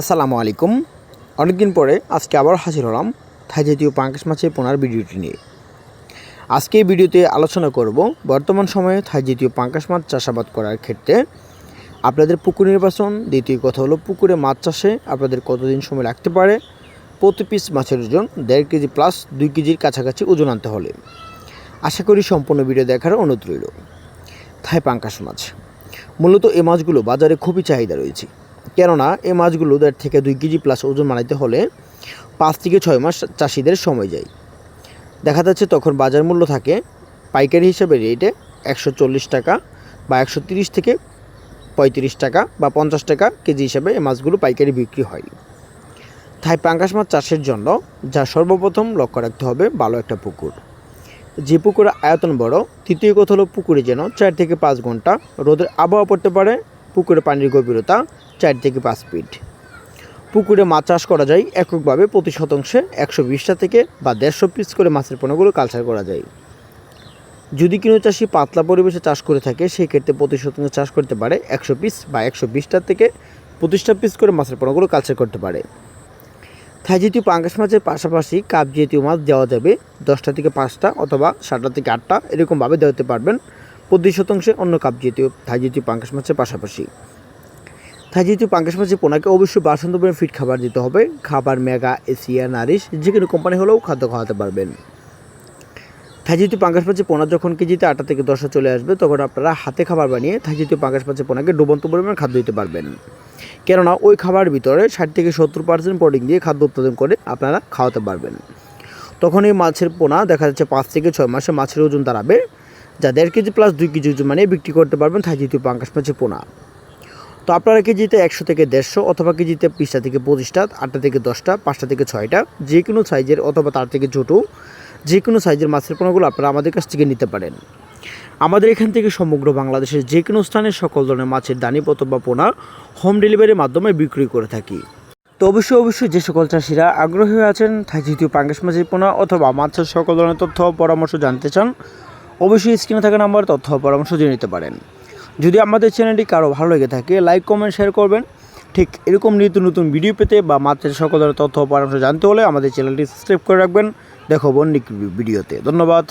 আসসালামু আলাইকুম। অনেকদিন পরে আজকে আবার হাজির হলাম থাই জাতীয় পাঙ্কাশ মাছের পোনার ভিডিওটি নিয়ে। আজকে এই ভিডিওতে আলোচনা করব বর্তমান সময়ে থাই জাতীয় পাঙ্কাশ মাছ চাষাবাদ করার ক্ষেত্রে। আপনাদের পুকুর নির্বাচন, দ্বিতীয় কথা হলো পুকুরে মাছ চাষে আপনাদের কতদিন সময় লাগতে পারে? প্রতি পিস মাছের ওজন দেড় কেজি প্লাস দুই কেজির কাছাকাছি ওজন আনতে হলে। আশা করি সম্পূর্ণ ভিডিও দেখার অনুরোধ রইল। থাই পাঙ্কাশ মাছ। মূলত এই মাছগুলো বাজারে খুবই চাহিদা রয়েছে। কেননা এই মাছগুলো দেড় থেকে দুই কেজি প্লাস ওজন বানাইতে হলে পাঁচ থেকে ছয় মাস চাষিদের সময় যায়। দেখা যাচ্ছে তখন বাজার মূল্য থাকে পাইকারি হিসাবে রেটে একশো চল্লিশ টাকা বা একশো তিরিশ থেকে পঁয়ত্রিশ টাকা বা পঞ্চাশ টাকা কেজি হিসাবে এই মাছগুলো পাইকারি বিক্রি হয়। তাই পাঙ্কাশ মাছ চাষের জন্য যা সর্বপ্রথম লক্ষ্য রাখতে হবে ভালো একটা পুকুর। যে পুকুরের আয়তন বড়, তৃতীয় কথা হলো পুকুরে যেন চার থেকে পাঁচ ঘণ্টা রোদের আবহাওয়া পড়তে পারে পুকুরে পানির গভীরতা চার থেকে পাঁচ ফিট। পুকুরে মাছ চাষ করা যায় এককভাবে প্রতি শতাংশে একশো বিশটা থেকে বা দেড়শো পিস করে মাছের পোনাগুলো কালচার করা যায়। যদি কোনো চাষি পাতলা পরিবেশে চাষ করে থাকে সেই ক্ষেত্রে প্রতি শতাংশে চাষ করতে পারে একশো পিস বা একশো বিশটা থেকে পঁচিশটা পিস করে মাছের পোনাগুলো কালচার করতে পারে। থাই জাতীয় পাঙ্গাস মাছের পাশাপাশি কাপ জাতীয় মাছ দেওয়া যাবে, দশটা থেকে পাঁচটা অথবা সাতটা থেকে আটটা এরকমভাবে দেওয়াতে পারবেন। প্রতি শতাংশে অন্য কাপ জাতীয় থাই জাতীয় পাঙ্গাস মাছের পাশাপাশি। থাই জাতীয় পাঙ্গাস মাছের পোনাকে অবশ্যই বাসন্তপুরের ফিট খাবার দিতে হবে। খাবার মেগা, এশিয়া, নারিশ, যে কোনো কোম্পানি হলেও খাদ্য খাওয়াতে পারবেন। থাই জাতীয় পাঙ্গাস মাছের পোনা যখন কেজিতে আটটা থেকে দশটা চলে আসবে, তখন আপনারা হাতে খাবার বানিয়ে থাই জাতীয় পাঙ্গাস মাছের পোনাকে ডুবন্ত পরিমাণ খাদ্য দিতে পারবেন। কেননা ওই খাবারের ভিতরে ষাট থেকে সত্তর পার্সেন্ট প্রোটিন দিয়ে খাদ্য উৎপাদন করে আপনারা খাওয়াতে পারবেন। তখন এই মাছের পোনা দেখা যাচ্ছে পাঁচ থেকে ছয় মাসে মাছের ওজন দাঁড়াবে। যা দেড় কেজি প্লাস দুই কেজি ওজন মানে বিক্রি করতে পারবেন থাই জাতীয় পাঙ্কাশ মাছের পোনা। তো আপনারা কেজিতে একশো থেকে দেড়শো অথবা কেজিতে বিশটা থেকে পঁচিশটা, আটটা থেকে দশটা, পাঁচটা থেকে ছয়টা যে কোনো সাইজের অথবা তার থেকে ছোটো যে কোনো সাইজের মাছের পোনাগুলো আপনারা আমাদের কাছ থেকে নিতে পারেন। আমাদের এখান থেকে সমগ্র বাংলাদেশের যে কোনো স্থানে সকল ধরনের মাছের দানি বা পোনা হোম ডেলিভারির মাধ্যমে বিক্রি করে থাকি। তো অবশ্যই অবশ্যই যে সকল চাষিরা আগ্রহী আছেন, থাই জাতীয় পাঙ্গাস মাছের পোনা অথবা মাছের সকল ধরনের তথ্য পরামর্শ জানতে চান অবশ্যই স্ক্রিনে থাকা নাম্বার তথ্য পরামর্শ জেনে নিতে পারেন। যদি আমাদের চ্যানেলটি কারও ভালো লেগে থাকে, লাইক, কমেন্ট, শেয়ার করবেন। ঠিক এরকম নিত্য নতুন ভিডিও পেতে বা মাছের সকল ধরনের তথ্য পরামর্শ জানতে হলে আমাদের চ্যানেলটি সাবস্ক্রাইব করে রাখবেন। দেখো বন্ডিক ভিডিওতে। ধন্যবাদ।